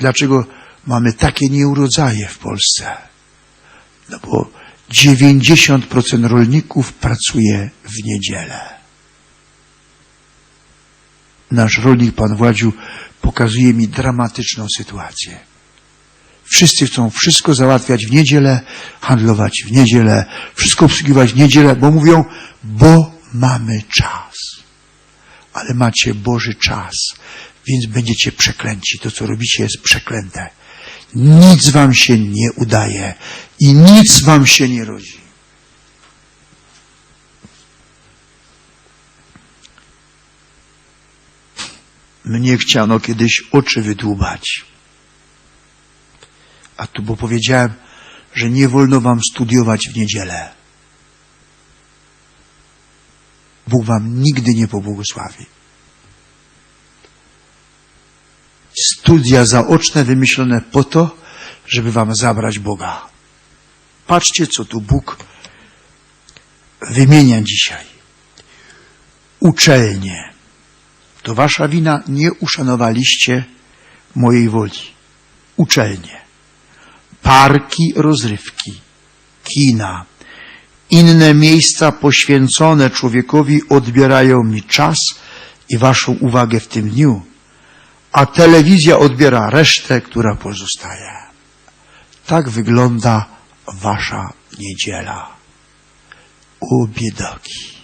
Dlaczego mamy takie nieurodzaje w Polsce? No bo 90% rolników pracuje w niedzielę. Nasz rolnik, pan Władziu, pokazuje mi dramatyczną sytuację. Wszyscy chcą wszystko załatwiać w niedzielę, handlować w niedzielę, wszystko obsługiwać w niedzielę, bo mówią, bo mamy czas. Ale macie Boży czas, więc będziecie przeklęci. To, co robicie, jest przeklęte. Nic wam się nie udaje i nic wam się nie rodzi. Mnie chciano kiedyś oczy wydłubać. A tu, bo powiedziałem, że nie wolno wam studiować w niedzielę. Bóg wam nigdy nie pobłogosławi. Studia zaoczne wymyślone po to, żeby wam zabrać Boga. Patrzcie, co tu Bóg wymienia dzisiaj. Uczelnie. To wasza wina, nie uszanowaliście mojej woli. Uczelnie. Parki rozrywki. Kina. Inne miejsca poświęcone człowiekowi odbierają mi czas i waszą uwagę w tym dniu, a telewizja odbiera resztę, która pozostaje. Tak wygląda wasza niedziela. O biedoki.